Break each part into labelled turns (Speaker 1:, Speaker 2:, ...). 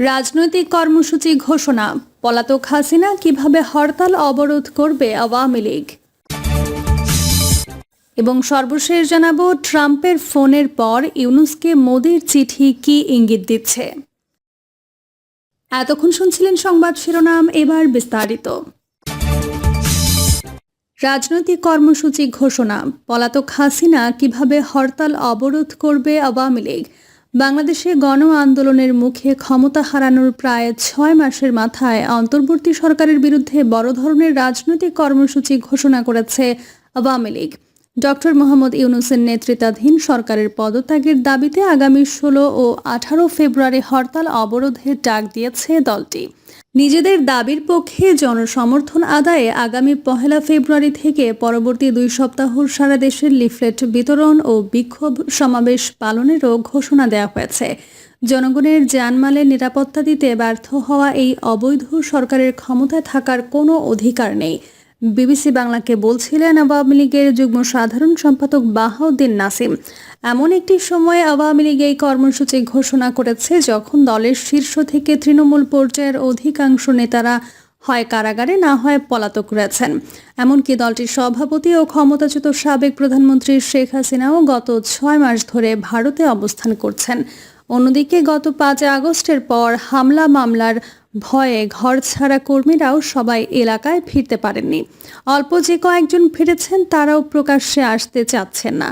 Speaker 1: রাজনৈতিক কর্মসূচি ঘোষণা। পলাতক হাসিনা কীভাবে হরতাল অবরোধ করবে আওয়ামী লীগ? এবং সর্বশেষ জানাব, ট্রাম্পের ফোনের পর ইউনুসকে মোদির চিঠি কি ইঙ্গিত দিচ্ছে? এতক্ষণ শুনছিলেন সংবাদ শিরোনাম, এবার বিস্তারিত। রাজনৈতিক কর্মসূচি ঘোষণা। পলাতক হাসিনা কীভাবে হরতাল অবরোধ করবে আওয়ামী লীগ? বাংলাদেশে গণ আন্দোলনের মুখে ক্ষমতা হারানোর প্রায় ছয় মাসের মাথায় অন্তর্বর্তী সরকারের বিরুদ্ধে বড় ধরনের রাজনৈতিক কর্মসূচি ঘোষণা করেছে আওয়ামী লীগ। ডক্টর মোহাম্মদ ইউনুসের নেতৃত্বাধীন সরকারের পদত্যাগের দাবিতে আগামী ষোলো ও আঠারো ফেব্রুয়ারি হরতাল অবরোধের ডাক দিয়েছে দলটি। নিজেদের দাবির পক্ষে জনসমর্থন আদায়ে আগামী পহেলা ফেব্রুয়ারি থেকে পরবর্তী দুই সপ্তাহ সারা দেশের লিফলেট বিতরণ ও বিক্ষোভ সমাবেশ পালনেরও ঘোষণা দেওয়া হয়েছে। জনগণের জানমালের নিরাপত্তা দিতে ব্যর্থ হওয়া এই অবৈধ সরকারের ক্ষমতায় থাকার কোনো অধিকার নেই। বিবিসি বাংলাকে বলছিলেন আওয়ামী লীগের যুগ্ম সাধারণ সম্পাদক বাহাউদ্দিন নাসিম। এমন একটি সময়ে আওয়ামী লীগ এই কর্মসূচি ঘোষণা করেছে যখন দলের শীর্ষ থেকে তৃণমূল পর্যায়ের অধিকাংশ নেতারা হয় কারাগারে, না হয় পলাতক রয়েছেন। এমনকি দলটির সভাপতি ও ক্ষমতাচ্যুত সাবেক প্রধানমন্ত্রী শেখ হাসিনাও গত ছয় মাস ধরে ভারতে অবস্থান করছেন। অন্যদিকে গত পাঁচ আগস্টের পর হামলা মামলার ভয়ে ঘর ছাড়া কর্মীরাও সবাই এলাকায় ফিরতে পারেননি। অল্প যে কয়েকজন ফিরেছেন, তারাও প্রকাশ্যে আসতে চাচ্ছেন না।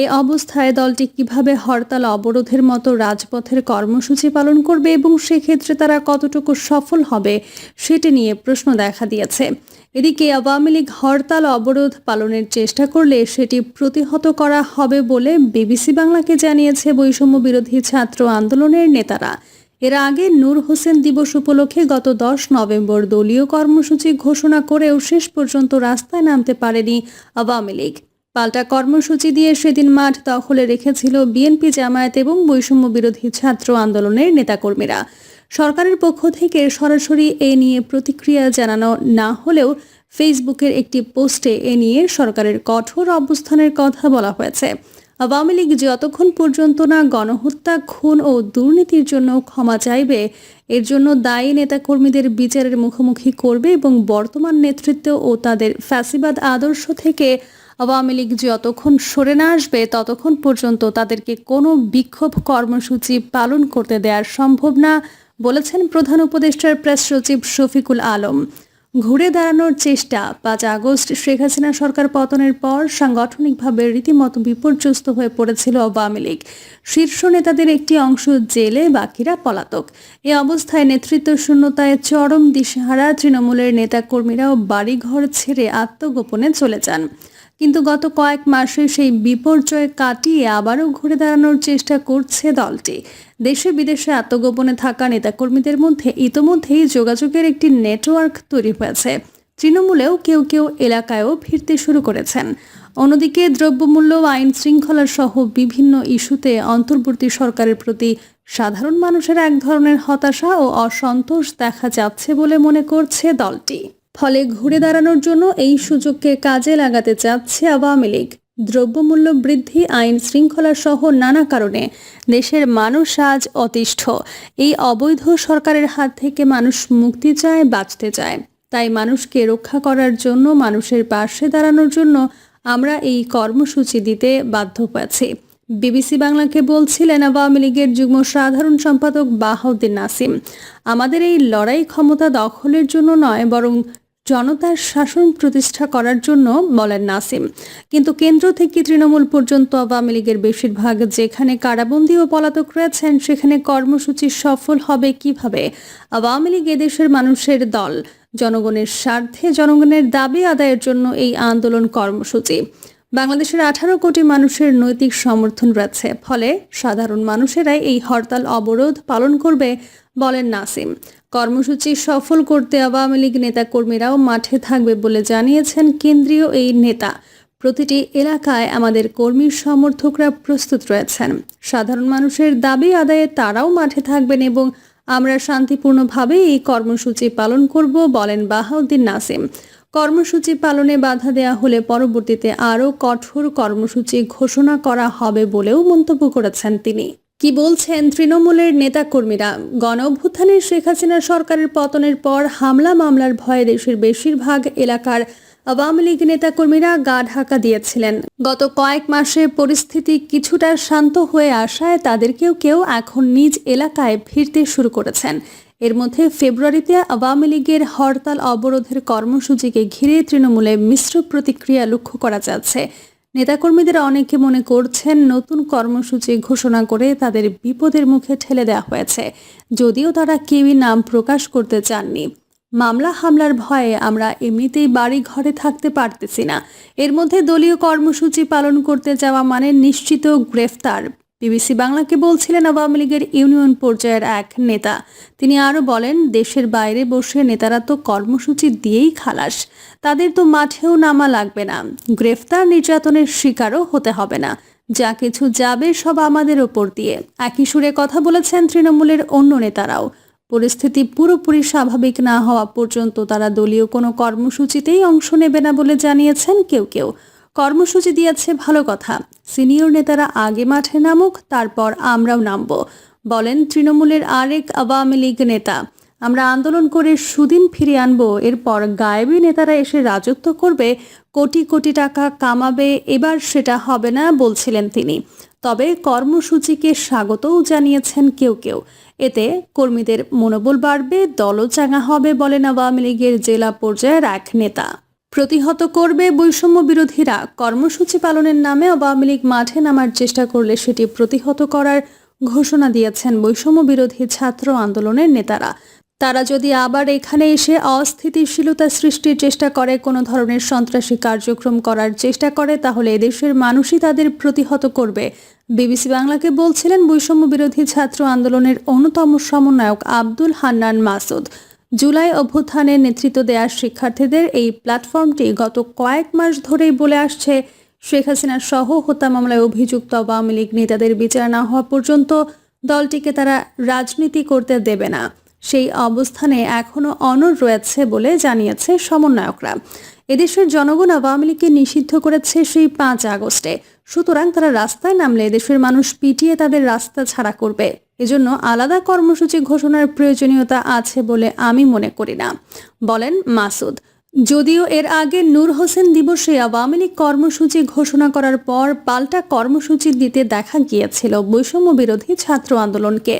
Speaker 1: এই অবস্থায় দলটি কীভাবে হরতাল অবরোধের মতো রাজপথের কর্মসূচি পালন করবে এবং সেক্ষেত্রে তারা কতটুকু সফল হবে, সেটি নিয়ে প্রশ্ন দেখা দিয়েছে। এদিকে আওয়ামী লীগ হরতাল অবরোধ পালনের চেষ্টা করলে সেটি প্রতিহত করা হবে বলে বিবিসি বাংলাকে জানিয়েছে বৈষম্য বিরোধী ছাত্র আন্দোলনের নেতারা। এর আগে নূর হোসেন দিবস উপলক্ষে গত দশ নভেম্বর দলীয় কর্মসূচি ঘোষণা করেও শেষ পর্যন্ত রাস্তায় নামতে পারেনি আওয়ামী লীগ। পাল্টা কর্মসূচি দিয়ে সেদিন মাঠ দখলে রেখেছিল বিএনপি জামায়াত এবং বৈষম্য বিরোধী ছাত্র আন্দোলনের নেতাকর্মীরা। সরকারের পক্ষ থেকে সরাসরি এ নিয়ে প্রতিক্রিয়া জানানো না হলেও ফেসবুকের একটি পোস্টে এ নিয়ে সরকারের কঠোর অবস্থানের কথা বলা হয়েছে। আওয়ামী লীগ যতক্ষণ পর্যন্ত না গণহত্যা, খুন ও দুর্নীতির জন্য ক্ষমা চাইবে, এর জন্য দায়ী নেতাকর্মীদের বিচারের মুখোমুখি করবে এবং বর্তমান নেতৃত্ব ও তাদের ফ্যাসিবাদ আদর্শ থেকে আওয়ামী লীগ যতক্ষণ সরে না আসবে, ততক্ষণ পর্যন্ত তাদেরকে কোনো বিক্ষোভ কর্মসূচি পালন করতে দেওয়া সম্ভব না, বলেছেন প্রধান উপদেষ্টার প্রেস সচিব শফিকুল আলম। ঘুরে দাঁড়ানোর চেষ্টা। পাঁচ আগস্ট শেখ হাসিনা সরকার পতনের পর সাংগঠনিকভাবে রীতিমতো বিপর্যস্ত হয়ে পড়েছিল আওয়ামী লীগ। শীর্ষ নেতাদের একটি অংশ জেলে, বাকিরা পলাতক। এ অবস্থায় নেতৃত্ব শূন্যতায় চরম দিশেহারা তৃণমূলের নেতাকর্মীরাও বাড়িঘর ছেড়ে আত্মগোপনে চলে যান। কিন্তু গত কয়েক মাসে সেই বিপর্যয় কাটিয়ে আবারও ঘুরে দাঁড়ানোর চেষ্টা করছে দলটি। দেশে বিদেশে আত্মগোপনে থাকা নেতাকর্মীদের মধ্যে ইতোমধ্যেই যোগাযোগের একটি নেটওয়ার্ক তৈরি হয়েছে। তৃণমূলেও কেউ কেউ এলাকায়ও ফিরতে শুরু করেছেন। অন্যদিকে দ্রব্যমূল্য, আইন শৃঙ্খলা সহ বিভিন্ন ইস্যুতে অন্তর্বর্তী সরকারের প্রতি সাধারণ মানুষের এক ধরনের হতাশা ও অসন্তোষ দেখা যাচ্ছে বলে মনে করছে দলটি। ফলে ঘুরে দাঁড়ানোর জন্য এই সুযোগকে কাজে লাগাতে চাচ্ছে আওয়ামী লীগ। দ্রব্যমূল্য বৃদ্ধি, আইন শৃঙ্খলা সহ নানা কারণে দেশের মানুষ আজ অতিষ্ঠ। এই অবৈধ সরকারের হাত থেকে মানুষ মুক্তি চায়, বাঁচতে চায়। তাই মানুষকে রক্ষা করার জন্য, মানুষের পাশে দাঁড়ানোর জন্য আমরা এই কর্মসূচি দিতে বাধ্য পাচ্ছি বিবিসি বাংলাকে বলছিলেন আওয়ামী লীগের যুগ্ম সাধারণ সম্পাদক বাহাউদ্দিন নাসিম, আমাদের এই লড়াই ক্ষমতা দখলের জন্য নয়, বরং জনতার শাসন প্রতিষ্ঠা করার জন্য বলেন নাসিম। কিন্তু কেন্দ্র থেকে তৃণমূল পর্যন্ত আওয়ামী লীগের বেশিরভাগ যেখানে কারাবন্দী ও পলাতক রয়েছেন, সেখানে কর্মসূচি সফল হবে কীভাবে? আওয়ামী লীগ এদেশের মানুষের দল। জনগণের স্বার্থে জনগণের দাবি আদায়ের জন্য এই আন্দোলন কর্মসূচি। বাংলাদেশের আঠারো কোটি মানুষের নৈতিক সমর্থন রয়েছে। ফলে সাধারণ মানুষেরাই এই হরতাল অবরোধ পালন করবে বলেন নাসিম, কর্মসূচি সফল করতে আওয়ামী লীগ নেতাকর্মীরাও মাঠে থাকবে বলে জানিয়েছেন কেন্দ্রীয় এই নেতা। প্রতিটি এলাকায় আমাদের কর্মী সমর্থকরা প্রস্তুত রয়েছেন। সাধারণ মানুষের দাবি আদায়ে তারাও মাঠে থাকবেন এবং আমরা শান্তিপূর্ণভাবে এই কর্মসূচি পালন করব বলেন বাহাউদ্দিন নাসিম। কর্মসূচি পালনে বাধা দেয়া হলে পরবর্তীতে আরও কঠোর কর্মসূচি ঘোষণা করা হবে বলেও মন্তব্য করেছেন তিনি। কি বলছেন তৃণমূলের নেতাকর্মীরা? গণ অভ্যুত্থানের শেখ হাসিনা সরকারের পতনের পর হামলা মামলার ভয়ে দেশের বেশিরভাগ এলাকার আওয়ামী লীগ নেতাকর্মীরা গা ঢাকা দিয়েছিলেন। গত কয়েক মাসে পরিস্থিতি কিছুটা শান্ত হয়ে আসায় তাদের কেউ কেউ এখন নিজ এলাকায় ফিরতে শুরু করেছেন। এর মধ্যে ফেব্রুয়ারিতে আওয়ামী লীগের হরতাল অবরোধের কর্মসূচিকে ঘিরে তৃণমূলে মিশ্র প্রতিক্রিয়া লক্ষ্য করা যাচ্ছে। নেতাকর্মীদের অনেকে মনে করছেন নতুন কর্মসূচি ঘোষণা করে তাদের বিপদের মুখে ঠেলে দেওয়া হয়েছে। যদিও তারা কেউই নাম প্রকাশ করতে চাননি। মামলা হামলার ভয়ে আমরা এমনিতেই বাড়ি ঘরে থাকতে পারতেছি না। এর মধ্যে দলীয় কর্মসূচি পালন করতে যাওয়া মানে নিশ্চিত গ্রেফতার। বিবিসি বাংলাকে বলছিলেন আওয়ামী লীগের ইউনিয়ন পর্যায়ের এক নেতা। তিনি আরও বলেন, দেশের বাইরে বসে নেতারা তো কর্মসূচি দিয়েই খালাস। তাদের তো মাঠেও নামা লাগবে না। গ্রেফতার নির্যাতনের শিকারও হতে হবে না। যা কিছু যাবে সব আমাদের ওপর দিয়ে। একই সুরে কথা বলেছেন তৃণমূলের অন্য নেতারাও। পরিস্থিতি পুরোপুরি স্বাভাবিক না হওয়া পর্যন্ত তারা দলীয় কোনো কর্মসূচিতেই অংশ নেবে না বলে জানিয়েছেন কেউ কেউ। কর্মসূচি দিয়েছে ভালো কথা। সিনিয়র নেতারা আগে মাঠে নামুক, তারপর আমরাও নামব, বলেন তৃণমূলের আরেক আওয়ামী লীগ নেতা। আমরা আন্দোলন করে সুদিন ফিরিয়ে আনব, এরপর গায়েবী নেতারা এসে রাজত্ব করবে, কোটি কোটি টাকা কামাবে, এবার সেটা হবে না বলছিলেন তিনি। তবে কর্মসূচিকে স্বাগতও জানিয়েছেন কেউ কেউ। এতে কর্মীদের মনোবল বাড়বে, দলও চাঙা হবে বলেন আওয়ামী লীগের জেলা পর্যায়ের এক নেতা। প্রতিহত করবে বৈষম্য বিরোধীরা কর্মসূচি পালনের নামে আওয়ামী লীগ মাঠে নামার চেষ্টা করলে সেটি প্রতিহত করার ঘোষণা দিয়েছেন বৈষম্য বিরোধী ছাত্র আন্দোলনের নেতারা। তারা যদি আবার এখানে এসে অস্থিতিশীলতা সৃষ্টির চেষ্টা করে, কোনো ধরনের সন্ত্রাসী কার্যক্রম করার চেষ্টা করে, তাহলে এদেশের মানুষই তাদের প্রতিহত করবে। বিবিসি বাংলাকে বলছিলেন বৈষম্য বিরোধী ছাত্র আন্দোলনের অন্যতম সমন্বয়ক আব্দুল হান্নান মাসুদ। জুলাই অভ্যুত্থানের নেতৃত্ব দেওয়ার শিক্ষার্থীদের এই প্ল্যাটফর্মটি গত কয়েক মাস ধরেই বলে আসছে, শেখ হাসিনা সহ হত্যা মামলায় অভিযুক্ত আওয়ামী লীগ নেতাদের বিচার না হওয়া পর্যন্ত দলটিকে তারা রাজনীতি করতে দেবে না। সেই অবস্থানে এখনও অনড় রয়েছে বলে জানিয়েছে সমন্বয়করা। এদেশের জনগণ আওয়ামী লীগকে নিষিদ্ধ করেছে সেই পাঁচ আগস্টে। সুতরাং তারা রাস্তায় নামলে এদেশের মানুষ পিটিয়ে তাদের রাস্তা ছাড়া করবে। এজন্য আলাদা কর্মসূচি ঘোষণার প্রয়োজনীয়তা আছে বলে আমি মনে করি না। বলেন মাসুদ, যদিও এর আগে নূর হোসেন দিবসে আওয়ামী লীগ কর্মসূচি ঘোষণা করার পর পাল্টা কর্মসূচি দিতে দেখা গিয়েছিল বৈষম্য বিরোধী ছাত্র আন্দোলনকে।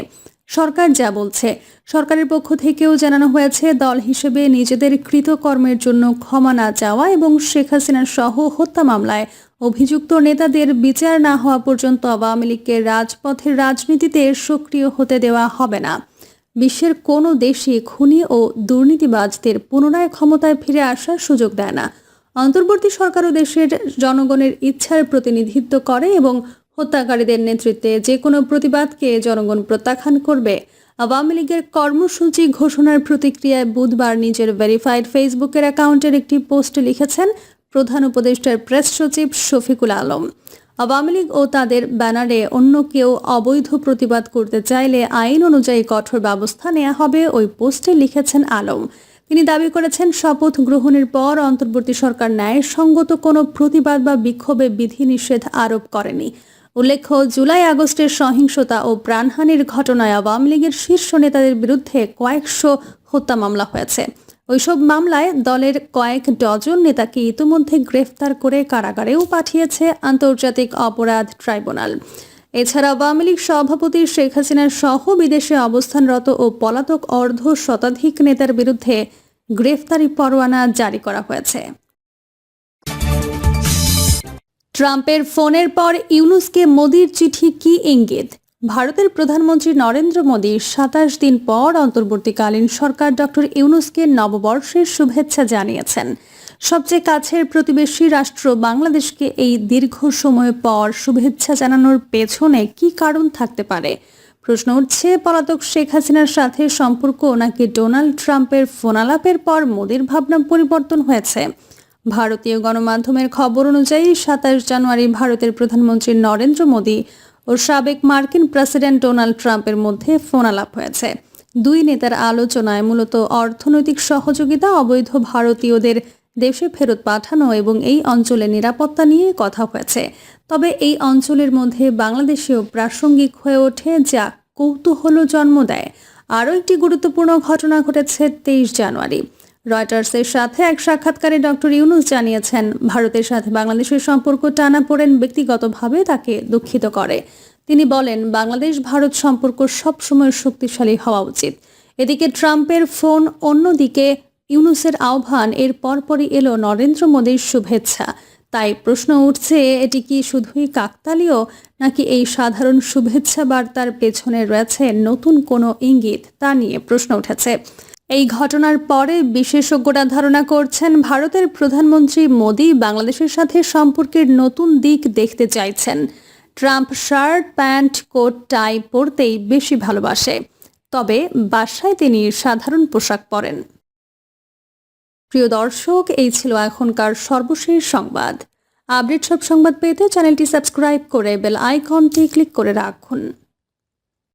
Speaker 1: সরকার যা বলছে। সরকারের পক্ষ থেকেও জানানো হয়েছে, দল হিসেবে নিজেদের কৃতকর্মের জন্য ক্ষমা না চাওয়া এবং শেখ হাসিনা সহ হত্যা মামলায় অভিযুক্ত নেতাদের বিচার না হওয়া পর্যন্ত আওয়ামী লীগকে রাজপথের রাজনীতিতে সক্রিয় হতে দেওয়া হবে না। বিশ্বের কোনো দেশই খুনি ও দুর্নীতিবাজদের পুনরায় ক্ষমতায় ফিরে আসার সুযোগ দেয় না। অন্তর্বর্তী সরকারও দেশের জনগণের ইচ্ছার প্রতিনিধিত্ব করে এবং হত্যাকারীদের নেতৃত্বে যে কোনো প্রতিবাদকে জনগণ প্রত্যাখ্যান করবে। আওয়ামী লীগের কর্মসূচি ঘোষণার প্রতিক্রিয়ায় বুধবার নিজের ভেরিফাইড ফেসবুকের অ্যাকাউন্টের একটি পোস্টে লিখেছেন প্রধান উপদেষ্টার প্রেস সচিব শফিকুল আলম। আওয়ামী লীগ ও তাদের ব্যানারে অন্য কেউ অবৈধ প্রতিবাদ করতে চাইলে আইন অনুযায়ী কঠোর ব্যবস্থা নেওয়া হবে, ওই পোস্টে লিখেছেন আলম। তিনি দাবি করেছেন, শপথ গ্রহণের পর অন্তর্বর্তী সরকার ন্যায়সঙ্গত কোনো প্রতিবাদ বা বিক্ষোভে বিধিনিষেধ আরোপ করেনি। উল্লেখ্য, জুলাই আগস্টের সহিংসতা ও প্রাণহানির ঘটনায় আওয়ামী লীগের শীর্ষ নেতাদের বিরুদ্ধে কয়েকশো হত্যা মামলা হয়েছে। ওইসব মামলায় দলের কয়েক ডজন নেতাকে ইতিমধ্যে গ্রেফতার করে কারাগারেও পাঠিয়েছে আন্তর্জাতিক অপরাধ ট্রাইব্যুনাল। এছাড়া আওয়ামী লীগ সভাপতি শেখ হাসিনার সহ বিদেশে অবস্থানরত ও পলাতক অর্ধ শতাধিক নেতার বিরুদ্ধে গ্রেফতারি পরোয়ানা জারি করা হয়েছে। ট্রাম্পের ফোনের পর ইউনুসকে মোদির চিঠি কি ইঙ্গিত? ভারতের প্রধানমন্ত্রী নরেন্দ্র মোদী সাতাশ দিন পর অন্তর্বর্তীকালীন সরকার ডক্টর ইউনুসকে নববর্ষের শুভেচ্ছা জানিয়েছেন। সবচেয়ে কাছের প্রতিবেশী রাষ্ট্র বাংলাদেশকে এই দীর্ঘ সময় পর শুভেচ্ছা জানানোর পেছনে কি কারণ থাকতে পারে? প্রশ্ন উঠছে, পলাতক শেখ হাসিনার সাথে সম্পর্ক নাকি ডোনাল্ড ট্রাম্পের ফোনালাপের পর মোদির ভাবনা পরিবর্তন হয়েছে? ভারতীয় গণমাধ্যমের খবর অনুযায়ী সাতাশ জানুয়ারি ভারতের প্রধানমন্ত্রী নরেন্দ্র মোদী ও সাবেক মার্কিন প্রেসিডেন্ট ডোনাল্ড ট্রাম্পের মধ্যে ফোনালাপ হয়েছে। দুই নেতার আলোচনায় মূলত অর্থনৈতিক সহযোগিতা, অবৈধ ভারতীয়দের দেশে ফেরত পাঠানো এবং এই অঞ্চলে নিরাপত্তা নিয়ে কথা হয়েছে। তবে এই অঞ্চলের মধ্যে বাংলাদেশেও প্রাসঙ্গিক হয়ে ওঠে যা কৌতূহল জন্ম দেয়। আরও একটি গুরুত্বপূর্ণ ঘটনা ঘটেছে তেইশ জানুয়ারি। রয়টার্সের সাথে এক সাক্ষাৎকারে ডক্টর ইউনুস জানিয়েছেন, ভারতের সাথে বাংলাদেশের সম্পর্ক টানা পড়েন ব্যক্তিগতভাবে তাকে দুঃখিত করে। তিনি বলেন, বাংলাদেশ ভারত সম্পর্ক সবসময় শক্তিশালী হওয়া উচিত। এদিকে ট্রাম্পের ফোন অন্যদিকে ইউনুসের আহ্বান, এর পরপরই এলো নরেন্দ্র মোদীর শুভেচ্ছা। তাই প্রশ্ন উঠছে, এটি কি শুধুই কাকতালীয়, নাকি এই সাধারণ শুভেচ্ছা বার্তার পেছনে রয়েছে নতুন কোনো ইঙ্গিত? তা নিয়ে প্রশ্ন উঠেছে। এই ঘটনার পরে বিশেষজ্ঞরা ধারণা করছেন, ভারতের প্রধানমন্ত্রী মোদী বাংলাদেশের সাথে সম্পর্কের নতুন দিক দেখতে চাইছেন। Trump shirt, pant, coat, tie পরতেই বেশি ভালোবাসে। তবে বাসায় তিনি সাধারণ পোশাক পরেন। প্রিয় দর্শক, এই ছিল এখনকার সর্বশেষ সংবাদ। আপডেট সব সংবাদ পেতে চ্যানেলটি সাবস্ক্রাইব করে বেল আইকনটি ক্লিক করে রাখুন।